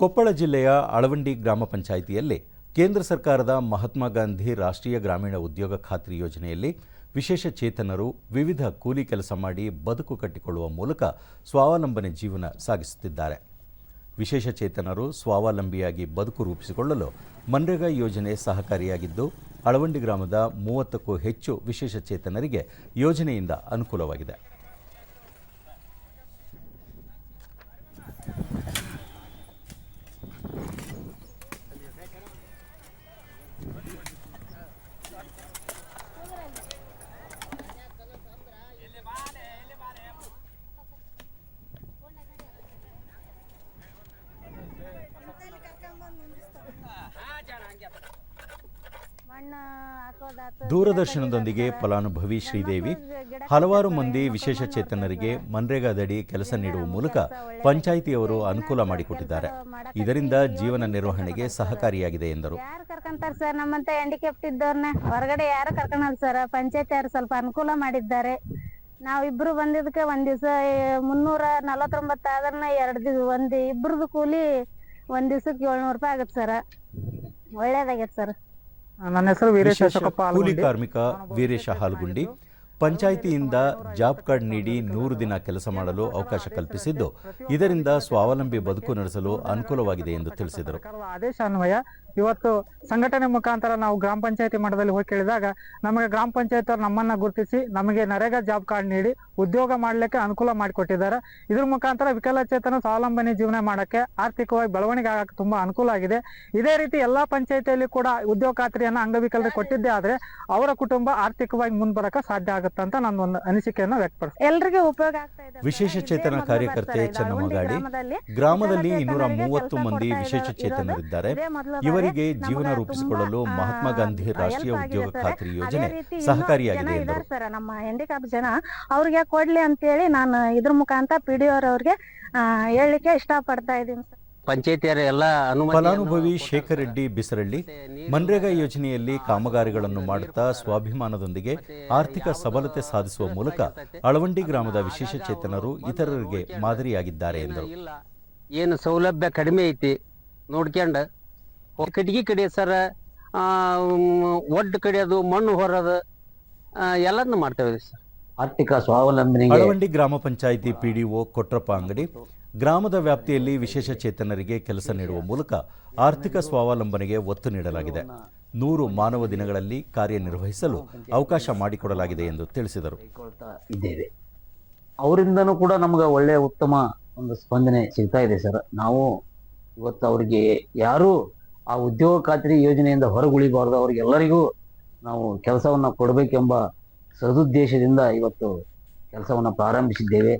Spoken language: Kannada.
ಕೊಪ್ಪಳ ಜಿಲ್ಲೆಯ ಅಳವಂಡಿ ಗ್ರಾಮ ಪಂಚಾಯಿತಿಯಲ್ಲಿ ಕೇಂದ್ರ ಸರ್ಕಾರದ ಮಹಾತ್ಮ ಗಾಂಧಿ ರಾಷ್ಟ್ರೀಯ ಗ್ರಾಮೀಣ ಉದ್ಯೋಗ ಖಾತ್ರಿ ಯೋಜನೆಯಲ್ಲಿ ವಿಶೇಷ ಚೇತನರು ವಿವಿಧ ಕೂಲಿ ಕೆಲಸ ಮಾಡಿ ಬದುಕು ಕಟ್ಟಿಕೊಳ್ಳುವ ಮೂಲಕ ಸ್ವಾವಲಂಬನೆ ಜೀವನ ಸಾಗಿಸುತ್ತಿದ್ದಾರೆ. ವಿಶೇಷ ಚೇತನರು ಸ್ವಾವಲಂಬಿಯಾಗಿ ಬದುಕು ರೂಪಿಸಿಕೊಳ್ಳಲು ಮನ್ರೇಗಾ ಯೋಜನೆ ಸಹಕಾರಿಯಾಗಿದ್ದು, ಅಳವಂಡಿ ಗ್ರಾಮದ ಮೂವತ್ತಕ್ಕೂ ಹೆಚ್ಚು ವಿಶೇಷ ಚೇತನರಿಗೆ ಯೋಜನೆಯಿಂದ ಅನುಕೂಲವಾಗಿದೆ. ದೂರದರ್ಶನದೊಂದಿಗೆ ಫಲಾನುಭವಿ ಶ್ರೀದೇವಿ ಹಲವಾರು ಮಂದಿ ವಿಶೇಷ ಚೇತನರಿಗೆ ಮನ್ರೇಗಾದಡಿ ಕೆಲಸ ನೀಡುವ ಮೂಲಕ ಪಂಚಾಯಿತಿಯವರು ಅನುಕೂಲ ಮಾಡಿಕೊಟ್ಟಿದ್ದಾರೆ. ಇದರಿಂದ ಜೀವನ ನಿರ್ವಹಣೆಗೆ ಸಹಕಾರಿಯಾಗಿದೆ ಎಂದರು. ಸರ್ ನಮ್ಮಂತ ಹ್ಯಾಂಡಿಕ್ಯಾಪ್ಟ್ ಇದ್ದವ್ರನ್ನ ಹೊರಗಡೆ ಯಾರು ಕರ್ಕೊಳಲ್ಲ ಸರ್ ಪಂಚಾಯತ್ಯರು ಸ್ವಲ್ಪ ಅನುಕೂಲ ಮಾಡಿದ್ದಾರೆ. ನಾವಿಬ್ರು ಬಂದಿದ್ದಕ್ಕೆ ಒಂದ್ ದಿವ್ಸ ಮುನ್ನೂರ ನಲವತ್ತೊಂಬತ್ತು ಆದ್ರನ್ನ ಎರಡ್ ದಿವಸ ಒಂದ್ ಇಬ್ರದು ಕೂಲಿ ಒಂದ್ ದಿವ್ಸಕ್ಕೆ ಏಳ್ನೂರು ರೂಪಾಯಿ ಆಗತ್ತೆ ಸರ್ ಒಳ್ಳೇದಾಗೈತೆ ಸರ್ ನನ್ನ ಹೆಸರು ವೀರೇಶ್ ಅಶೋಕಪ್ಪ ಕೂಲಿ ಕಾರ್ಮಿಕ ವೀರೇಶ ಹಾಲ್ಗುಂಡಿ. ಪಂಚಾಯಿತಿಯಿಂದ ಜಾಬ್ ಕಾರ್ಡ್ ನೀಡಿ ನೂರು ದಿನ ಕೆಲಸ ಮಾಡಲು ಅವಕಾಶ ಕಲ್ಪಿಸಿದ್ದು. ಇದರಿಂದ ಸ್ವಾವಲಂಬಿ ಬದುಕು ನಡೆಸಲು ಅನುಕೂಲವಾಗಿದೆ ಎಂದು ತಿಳಿಸಿದರು. ಆದೇಶ ಅನ್ವಯ ಇವತ್ತು ಸಂಘಟನೆ ಮುಖಾಂತರ ನಾವು ಗ್ರಾಮ ಪಂಚಾಯತಿ ಮಟ್ಟದಲ್ಲಿ ಹೋಗಿ ಕೇಳಿದಾಗ ನಮಗೆ ಗ್ರಾಮ ಪಂಚಾಯತ್ ಅವ್ರು ನಮ್ಮನ್ನ ಗುರುತಿಸಿ ನಮಗೆ ನರೇಗಾ ಜಾಬ್ ಕಾರ್ಡ್ ನೀಡಿ ಉದ್ಯೋಗ ಮಾಡಲಿಕ್ಕೆ ಅನುಕೂಲ ಮಾಡಿಕೊಟ್ಟಿದ್ದಾರೆ. ಇದ್ರ ಮುಖಾಂತರ ವಿಕಲಚೇತನ ಸ್ವಾವಲಂಬನೆ ಜೀವನ ಮಾಡಕ್ಕೆ ಆರ್ಥಿಕವಾಗಿ ಬೆಳವಣಿಗೆ ಆಗಕ್ಕೆ ತುಂಬಾ ಅನುಕೂಲ ಆಗಿದೆ. ಇದೇ ರೀತಿ ಎಲ್ಲಾ ಪಂಚಾಯತಿಯಲ್ಲಿ ಕೂಡ ಉದ್ಯೋಗ ಖಾತ್ರಿಯನ್ನ ಅಂಗವಿಕಲರಿಗೆ ಕೊಟ್ಟಿದ್ದೇ ಆದ್ರೆ ಅವರ ಕುಟುಂಬ ಆರ್ಥಿಕವಾಗಿ ಮುಂದ್ ಸಾಧ್ಯ ಆಗುತ್ತೆ ಅಂತ ನನ್ನ ಒಂದು ಅನಿಸಿಕೆಯನ್ನು ವ್ಯಕ್ತಪಡಿಸ್ತೀನಿ. ಎಲ್ರಿಗೂ ಉಪಯೋಗ ಆಗ್ತಾ ಇದೆ ವಿಶೇಷ ಚೇತನ ಕಾರ್ಯಕರ್ತೆ ಚನ್ನಮಗಾಡಿ ಗ್ರಾಮದಲ್ಲಿ ಇನ್ನೂರ ಮೂವತ್ತು ಮಂದಿ ವಿಶೇಷ ಚೇತನರಿದ್ದಾರೆ. ಇವರಿಗೆ ನಮ್ಗೆ ಜೀವನ ರೂಪಿಸಿಕೊಳ್ಳಲು ಮಹಾತ್ಮ ಗಾಂಧಿ ರಾಷ್ಟ್ರೀಯ ಉದ್ಯೋಗ ಖಾತ್ರಿ ಯೋಜನೆ ಸಹಕಾರಿಯಾಗಿದೆ ಎಂದರು. ಸರ್ ನಮ್ಮ ಹ್ಯಾಂಡಿಕ್ಯಾಪ್ ಜನ. ಅವ್ರಿಗೆ ಕೊಡ್ಲಿ ಅಂತೇಳಿ ನಾನು ಇದ್ರ ಮುಖಾಂತರ ಪಿ ಡಿ ಅವ್ರಿಗೆ ಹೇಳಲಿಕ್ಕೆ ಇಷ್ಟಪಡ್ತಾ ಇದ್ದೀನಿ ಸರ್. ಪಂಚಾಯತಿಯರ ಎಲ್ಲ ಅನುಮತಿ ಫಲಾನುಭವಿ ಶೇಖರ್ ರೆಡ್ಡಿ ಬಿಸರಳ್ಳಿ ಮನ್ರೇಗಾ ಯೋಜನೆಯಲ್ಲಿ ಕಾಮಗಾರಿಗಳನ್ನು ಮಾಡುತ್ತಾ ಸ್ವಾಭಿಮಾನದೊಂದಿಗೆ ಆರ್ಥಿಕ ಸಬಲತೆ ಸಾಧಿಸುವ ಮೂಲಕ ಅಳವಂಡಿ ಗ್ರಾಮದ ವಿಶೇಷ ಚೇತನರು ಇತರರಿಗೆ ಮಾದರಿಯಾಗಿದ್ದಾರೆ ಎಂದರು. ಏನು ಸೌಲಭ್ಯ ಕಡಿಮೆ ಐತಿ. ನೋಡ್ಕೊಂಡ ಕಟ್ಗಿ ಕಡಿಯ ಸರ ಒಡ್ಡು ಕಡಿಯೋದು ಮಣ್ಣು ಹೊರೋದು ಎಲ್ಲದನ್ನು ಮಾಡ್ತೇವೆ ಸರ್. ಆರ್ಥಿಕ ಸ್ವಾವಲಂಬನೆಗೆ ಅಳವಂಡಿ ಗ್ರಾಮ ಪಂಚಾಯಿತಿ ಪಿಡಿಒ ಕೊಟ್ರಪ್ಪ ಅಂಗಡಿ ಗ್ರಾಮದ ವ್ಯಾಪ್ತಿಯಲ್ಲಿ ವಿಶೇಷ ಚೇತನರಿಗೆ ಕೆಲಸ ನೀಡುವ ಮೂಲಕ ಆರ್ಥಿಕ ಸ್ವಾವಲಂಬನೆಗೆ ಒತ್ತು ನೀಡಲಾಗಿದೆ. ನೂರು ಮಾನವ ದಿನಗಳಲ್ಲಿ ಕಾರ್ಯನಿರ್ವಹಿಸಲು ಅವಕಾಶ ಮಾಡಿಕೊಡಲಾಗಿದೆ ಎಂದು ತಿಳಿಸಿದರು. ಇದ್ದೇವೆ. ಅವರಿಂದನೂ ಕೂಡ ನಮ್ಗೆ ಒಳ್ಳೆಯ ಉತ್ತಮ ಒಂದು ಸ್ಪಂದನೆ ಸಿಗ್ತಾ ಇದೆ ಸರ್. ನಾವು ಇವತ್ತು ಅವರಿಗೆ ಯಾರು ಆ ಉದ್ಯೋಗ ಖಾತ್ರಿ ಯೋಜನೆಯಿಂದ ಹೊರಗುಳಿಬಾರ್ದು. ಅವ್ರಿಗೆಲ್ಲರಿಗೂ ನಾವು ಕೆಲಸವನ್ನು ಕೊಡಬೇಕೆಂಬ ಸದುದ್ದೇಶದಿಂದ ಇವತ್ತು ಕೆಲಸವನ್ನು ಪ್ರಾರಂಭಿಸಿದ್ದೇವೆ.